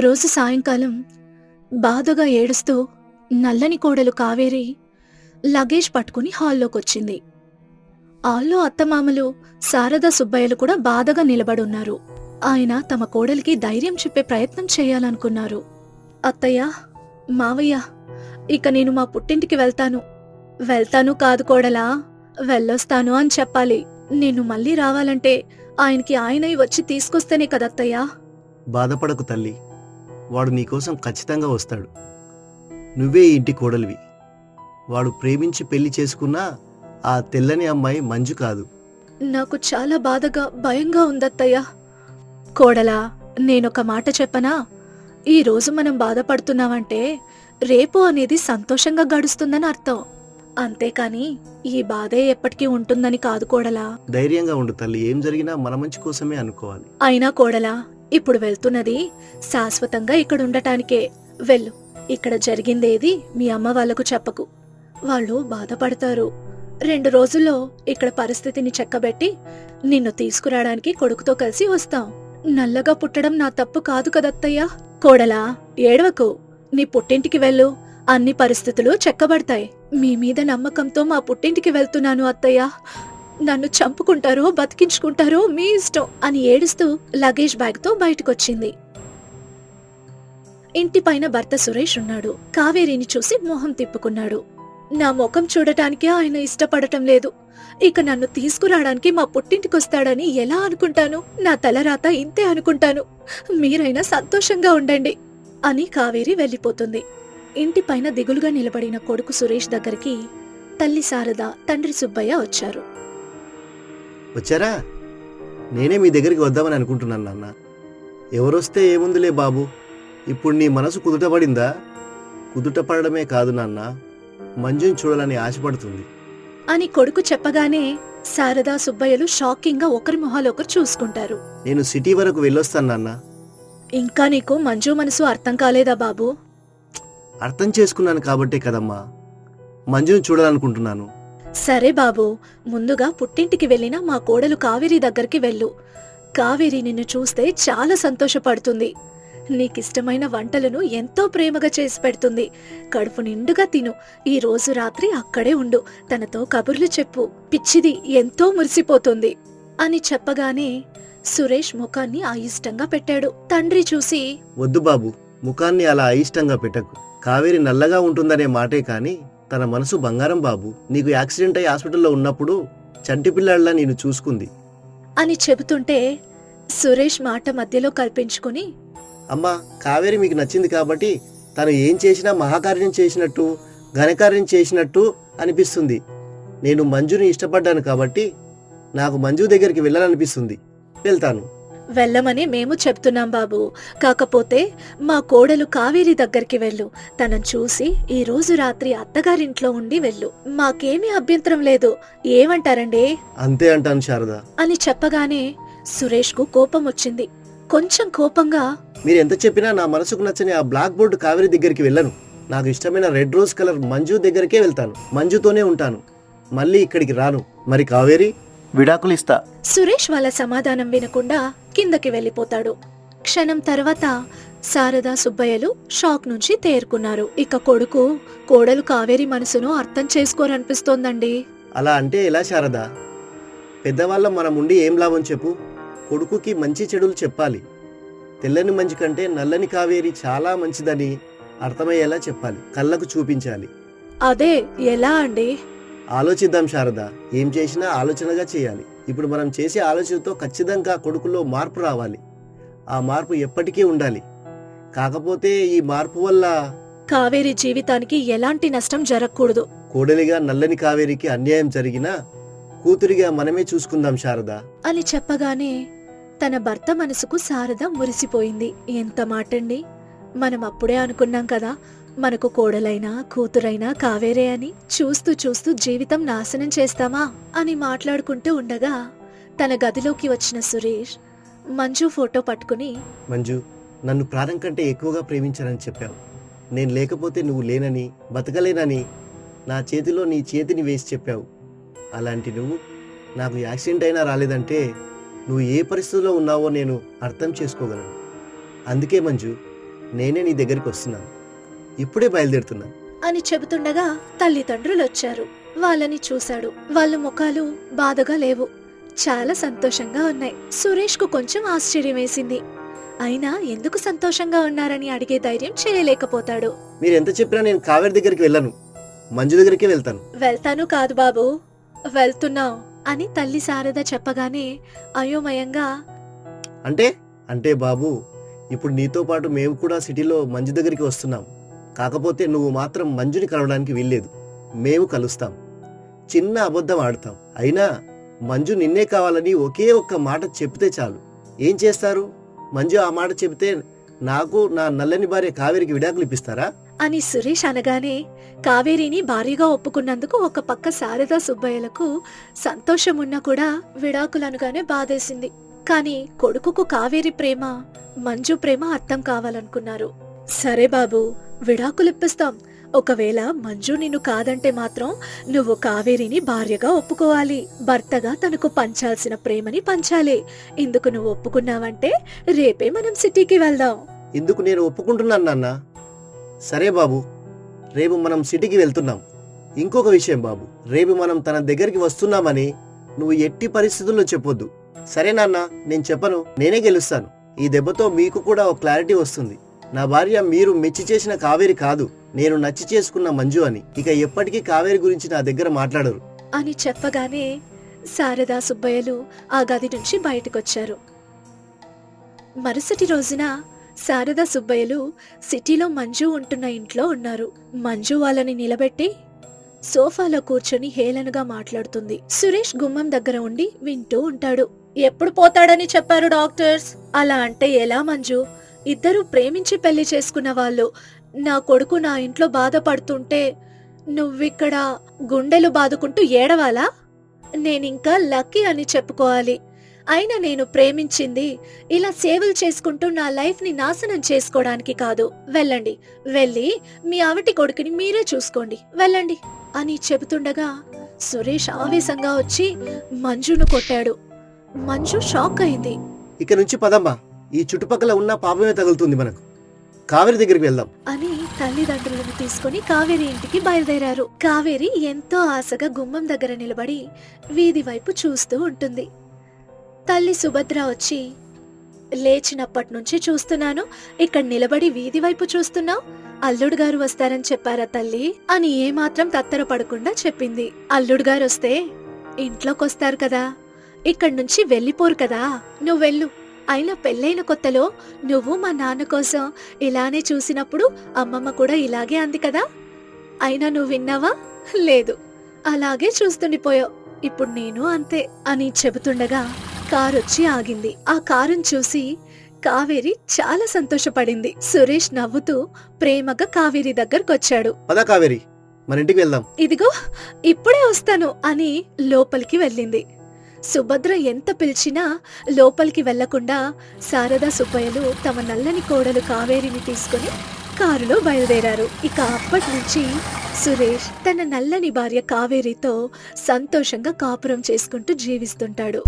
రోజు సాయంకాలం బాధగా ఏడుస్తూ నల్లని కోడలు కావేరి లగేజ్ పట్టుకుని హాల్లోకొచ్చింది. హాల్లో అత్తమామలు శారద సుబ్బయ్యలు కూడా బాధగా నిలబడున్నారు. ఆయన తమ కోడలికి ధైర్యం చెప్పే ప్రయత్నం చేయాలనుకున్నారు. అత్తయ్య మావయ్య ఇక నేను మా పుట్టింటికి వెళ్తాను. వెళ్తాను కాదు కోడలా వెళ్ళొస్తాను అని చెప్పాలి. నేను మళ్ళీ రావాలంటే ఆయనకి ఆయనై వచ్చి తీసుకొస్తేనే కదత్తయ్యా. బాధపడకు తల్లి. వాడు నీకోసం ఖచ్చితంగా వస్తాడు. నువ్వే ఇంటి కోడలివి. వాడు ప్రేమించి పెళ్ళి చేసుకున్నా ఆ తెల్లని అమ్మాయి మంజు కాదు. నాకు చాలా బాధగా భయంగా ఉందత్తయ్యా. కోడలా నేనొక మాట చెప్పనా? ఈ రోజు మనం బాధపడుతున్నామంటే రేపు అనేది సంతోషంగా గడుస్తుందని అర్థం. అంతేకాని ఈ బాధే ఎప్పటికీ ఉంటుందని కాదు కోడలా. ధైర్యంగా ఉండు తల్లి ఏం జరిగినా మన మంచి కోసమే అనుకోవాలి. అయినా కోడలా ఇప్పుడు వెళ్తున్నది శాశ్వతంగా ఇక్కడ ఉండటానికే. వెళ్ళు. ఇక్కడ జరిగిందేది మీ అమ్మ వాళ్ళకు చెప్పకు. వాళ్ళు బాధపడతారు. రెండు రోజుల్లో ఇక్కడ పరిస్థితిని చెక్కబెట్టి నిన్ను తీసుకురావడానికి కొడుకుతో కలిసి వస్తాం. నల్లగా పుట్టడం నా తప్పు కాదు కదత్తయ్యా. కోడలా ఏడవకు. నీ పుట్టింటికి వెళ్ళు. అన్ని పరిస్థితులు చెక్కబడతాయి. మీ మీద నమ్మకంతో మా పుట్టింటికి వెళ్తున్నాను అత్తయ్య. నన్ను చంపుకుంటారో బతికించుకుంటారో మీ ఇష్టం అని ఏడుస్తూ లగేజ్ బ్యాగ్తో బయటకొచ్చింది. ఇంటిపైన భర్త సురేష్ ఉన్నాడు. కావేరిని చూసి మొహం తిప్పుకున్నాడు. నా ముఖం చూడటానికి ఆయన ఇష్టపడటం లేదు. ఇక నన్ను తీసుకురావడానికి మా పుట్టింటికొస్తాడని ఎలా అనుకుంటాను? నా తలరాత ఇంతే అనుకుంటాను. మీరైనా సంతోషంగా ఉండండి అని కావేరి వెళ్ళిపోతుంది. ఇంటిపైన దిగులుగా నిలబడిన కొడుకు సురేష్ దగ్గరికి తల్లి శారద తండ్రి సుబ్బయ్య వచ్చారు. వచ్చారా? నేనే మీ దగ్గరికి వద్దామని అనుకుంటున్నాను నాన్న. ఎవరొస్తే ఏముందిలే బాబు? ఇప్పుడు నీ మనసు కుదుటపడిందా? కుదుటపడమే కాదు నాన్న. మంజుని చూడాలని ఆశపడుతుంది. అని కొడుకు చెప్పగానే శారదా సుబ్బయ్యలు షాకింగ్గా ఒకరి మొహాలొకరు చూసుకుంటారు. నేను సిటీ వరకు వెళ్ళొస్తాను నాన్న. ఇంకా నీకు మంజు మనసు అర్థం కాలేదా బాబు? అర్థం చేసుకున్నాను కాబట్టే కదమ్మా. మంజుని చూడాలనుకుంటున్నాను. సరే బాబు ముందుగా పుట్టింటికి వెళ్ళిన మా కోడలు కావేరి దగ్గరికి వెళ్ళు. కావేరి నిన్ను చూస్తే చాలా సంతోషపడుతుంది. నీకిష్టమైన వంటలను ఎంతో ప్రేమగా చేసి పెడుతుంది. కడుపు నిండుగా తిను. ఈ రోజు రాత్రి అక్కడే ఉండు. తనతో కబుర్లు చెప్పు. పిచ్చిది ఎంతో మురిసిపోతుంది. అని చెప్పగానే సురేష్ ముఖాన్ని అయిష్టంగా పెట్టాడు. తండ్రి చూసి వద్దు బాబు. ముఖాన్ని అలా అయిష్టంగా పెట్టకు. కావేరి నల్లగా ఉంటుందనే మాటే కాని తన మనసు బంగారం బాబు. నీకు యాక్సిడెంట్ అయి హాస్పిటల్లో ఉన్నప్పుడు చంటి పిల్లాడిలా నేను చూసుకుంది. అని చెబుతుంటే సురేష్ మాట మధ్యలో కల్పించుకుని అమ్మా కావేరి మీకు నచ్చింది కాబట్టి తను ఏం చేసినా మహాకార్యం చేసినట్టు ఘనకార్యం చేసినట్టు అనిపిస్తుంది. నేను మంజుని ఇష్టపడ్డాను కాబట్టి నాకు మంజు దగ్గరికి వెళ్ళాలనిపిస్తుంది. వెళ్తాను. వెళ్ళమని మేము చెప్తున్నాం బాబు. కాకపోతే మా కోడలు కావేరి దగ్గరికి వెళ్ళు. తనను చూసి ఈ రోజు రాత్రి అత్తగారింట్లో ఉండి వెళ్ళు. మాకేమీ అభ్యంతరం లేదు. ఏమంటారండి? అంతే అంటాను శారద. అని చెప్పగానే సురేష్కు కోపం వచ్చింది. కొంచెం కోపంగా మీరు ఎంత చెప్పినా నా మనసుకు నచ్చని ఆ బ్లాక్ బోర్డు కావేరి దగ్గరికి వెళ్ళను. నాకు ఇష్టమైన రెడ్ రోజ్ కలర్ మంజు దగ్గరికే వెళ్తాను. మంజుతోనే ఉంటాను. మళ్ళీ ఇక్కడికి రాను. మరి కావేరి? విడాకులు ఇస్తా. సురేష్ వాళ్ళ సమాధానం వినకుండా కిందకి వెళ్ళిపోతాడు. క్షణం తర్వాత శారదా సుబ్బయ్యలు షాక్ నుంచి తేరుకున్నారు. ఇక కొడుకు కోడలు కావేరి మనసును అర్థం చేసుకోరనిపిస్తోందండి. అలా అంటే ఎలా శారద? పెద్దవాళ్ళం మనం ఉండి ఏం లాభం చెప్పు? కొడుకుకి మంచి చెడులు చెప్పాలి. తెల్లని మంచి కంటే నల్లని కావేరి చాలా మంచిదని అర్థమయ్యేలా చెప్పాలి. కళ్ళకు చూపించాలి. అదే ఎలా అండి? ఆలోచిద్దాం శారద. ఏం చేసినా ఆలోచనగా చేయాలి. ఇప్పుడు మనం చేసే ఆలోచనతో ఖచ్చితంగా కొడుకులో మార్పు రావాలి. ఆ మార్పు ఎప్పటికీ ఉండాలి. కాకపోతే ఈ మార్పు వల్ల కావేరి జీవితానికి ఎలాంటి నష్టం జరగకూడదు. కోడలిగా నల్లని కావేరికి అన్యాయం జరిగినా కూతురిగా మనమే చూసుకుందాం శారద. అని చెప్పగానే తన భర్త మనసుకు శారద మురిసిపోయింది. ఎంత మాటండి? మనం అప్పుడే అనుకున్నాం కదా మనకు కోడలైనా కూతురైనా కావేరే అని చూస్తూ చూస్తూ జీవితం నాశనం చేస్తామా అని మాట్లాడుకుంటూ ఉండగా తన గదిలోకి వచ్చిన సురేష్ మంజు ఫోటో పట్టుకుని మంజు నన్ను ప్రాణం కంటే ఎక్కువగా ప్రేమించానని చెప్పావు. నేను లేకపోతే నువ్వు లేనని బతకలేనని నా చేతిలో నీ చేతిని వేసి చెప్పావు. అలాంటి నువ్వు నాకు యాక్సిడెంట్ అయినా రాలేదంటే నువ్వు ఏ పరిస్థితిలో ఉన్నావో నేను అర్థం చేసుకోగలను. అందుకే మంజు నేనే నీ దగ్గరికి వస్తున్నాను. ఇప్పుడే బయలుదేరుతున్నాను అని చెబుతుండగా తల్లిదండ్రులు వచ్చారు వాళ్ళని చూశాడు. వాళ్ళ ముఖాలు బాధగా లేవు. చాలా సంతోషంగా ఉన్నాయి. సురేష్కు కొంచెం ఆశ్చర్యం వేసింది. అయినా ఎందుకు సంతోషంగా ఉన్నారని అడిగే ధైర్యం చేయలేకపోతాడు. మీరు ఎంత చెప్పినా నేను కావేరి దగ్గరికి వెళ్ళను. మంజు దగ్గరికే వెళ్తాను. వెళ్తాను కాదు బాబు. వెళ్తున్నావు అని తల్లి శారద చెప్పగానే అయోమయంగా అంటే? అంటే బాబు ఇప్పుడు నీతో పాటు మేము కూడా సిటీలో మంజు దగ్గరికి వస్తున్నాం. కాకపోతే నువ్వు మాత్రం మంజుని కలవడానికి వీల్లేదు. మేము కలుస్తాం. చిన్న అబద్ధం ఆడతాం. అయినా మంజు నిన్నే కావాలని ఒకే ఒక్క మాట చెప్తే చాలు. ఏం చేస్తారు? మంజు ఆ మాట చెబితే నాకు నా నల్లని భార్య కావేరికి విడాకులు ఇప్పిస్తారా? అని సురేష్ అనగానే కావేరిని భారీగా ఒప్పుకున్నందుకు ఒక పక్క శారదా సుబ్బయ్యలకు సంతోషం ఉన్నా కూడా విడాకులనుగానే బాధేసింది. కాని కొడుకుకు కావేరి ప్రేమ మంజు ప్రేమ అర్థం కావాలనుకున్నారు. సరే బాబు విడాకులిప్పిస్తాం. ఒకవేళ మంజు నిన్ను కాదంటే మాత్రం నువ్వు కావేరిని భార్యగా ఒప్పుకోవాలి. భర్తగా తనకు పంచాల్సిన ప్రేమని పంచాలి. ఇందుకు నువ్వు ఒప్పుకున్నావంటే రేపే మనం సిటీకి వెళ్దాం. ఇందుకు నేను ఒప్పుకుంటున్నాను నాన్న. సరే బాబు రేపు మనం సిటీకి వెళ్తున్నాం. ఇంకొక విషయం బాబు రేపు మనం తన దగ్గరికి వస్తున్నామని నువ్వు ఎట్టి పరిస్థితుల్లో చెప్పొద్దు. సరే నాన్న నేను చెప్పను నేనే గెలుస్తాను. ఈ దెబ్బతో మీకు కూడా ఒక క్లారిటీ వస్తుంది. నా భార్య మీరు మెచ్చి చేసిన కావేరి కాదు నేను నచ్చి చేసుకున్న మంజు అని. ఇక ఎప్పటికీ కావేరి గురించి నా దగ్గర మాట్లాడరు. అని చెప్పగానే శారదా సుబ్బయ్యలు ఆ గది నుంచి బయటకొచ్చారు. మరుసటి రోజున శారదా సుబ్బయ్యలు సిటీలో మంజు ఉంటున్న ఇంట్లో ఉన్నారు. మంజు వాళ్ళని నిలబెట్టి సోఫాలో కూర్చొని హేళనగా మాట్లాడుతుంది. సురేష్ గుమ్మం దగ్గర ఉండి వింటూ ఉంటాడు. ఎప్పుడు పోతాడని చెప్పారు డాక్టర్స్? అలా అంటే ఎలా మంజు? ఇద్దరు ప్రేమించి పెళ్ళి చేసుకున్న వాళ్ళు. నా కొడుకు నా ఇంట్లో బాధపడుతుంటే నువ్విక్కడ గుండెలు బాదుకుంటూ ఏడవాలా? నేనింకా లక్కీ అని చెప్పుకోవాలి. అయినా నేను ప్రేమించింది ఇలా సేవలు చేసుకుంటూ నా లైఫ్ని నాశనం చేసుకోవడానికి కాదు. వెళ్ళండి. వెళ్ళి మీ ఆవిటి కొడుకుని మీరే చూసుకోండి. వెళ్ళండి అని చెబుతుండగా సురేష్ ఆవేశంగా వచ్చి మంజును కొట్టాడు. మంజు షాక్ అయింది. ఇక నుంచి పదమ్మా. ఈ చుట్టుపక్కల ఉన్న పాపమే తగులుతుంది మనకు. కావేరి దగ్గరికి వెళ్దాం. అని తల్లిదండ్రులను తీసుకుని కావేరి ఇంటికి బయలుదేరారు. కావేరి ఎంతో ఆశగా గుమ్మం దగ్గర నిలబడి వీధి వైపు చూస్తూ ఉంటుంది. తల్లి సుభద్ర వచ్చి లేచినప్పటి నుంచి చూస్తున్నాను. ఇక్కడ నిలబడి వీధి వైపు చూస్తున్నావు? అల్లుడు గారు వస్తారని చెప్పారా తల్లి? అని ఏమాత్రం తత్తర పడకుండా చెప్పింది. అల్లుడు గారు వస్తే ఇంట్లోకొస్తారు కదా. ఇక్కడి నుంచి వెళ్ళిపోరు కదా. నువ్వు వెళ్ళు అయినా పెళ్ళైన కొత్తలో నువ్వు మా నాన్న కోసం ఇలానే చూసినప్పుడు అమ్మమ్మ కూడా ఇలాగే అంది కదా? అయినా నువ్వు విన్నావా? లేదు. అలాగే చూస్తుండిపోయావు. ఇప్పుడు నేను అంతే అని చెబుతుండగా కారు వచ్చి ఆగింది. ఆ కారుని చూసి కావేరి చాలా సంతోషపడింది. సురేష్ నవ్వుతూ ప్రేమగా కావేరి దగ్గరకొచ్చాడు. పద కావేరి మన ఇంటికి వెళ్దాం. ఇదిగో ఇప్పుడే వస్తాను అని లోపలికి వెళ్ళింది. సుభద్ర ఎంత పిలిచినా లోపలికి వెళ్ళకుండా శారదా సుబ్బయ్యలు తమ నల్లని కోడలు కావేరిని తీసుకుని కారులో బయలుదేరారు. ఇక అప్పటి నుంచి సురేష్ తన నల్లని భార్య కావేరితో సంతోషంగా కాపురం చేసుకుంటూ జీవిస్తుంటాడు.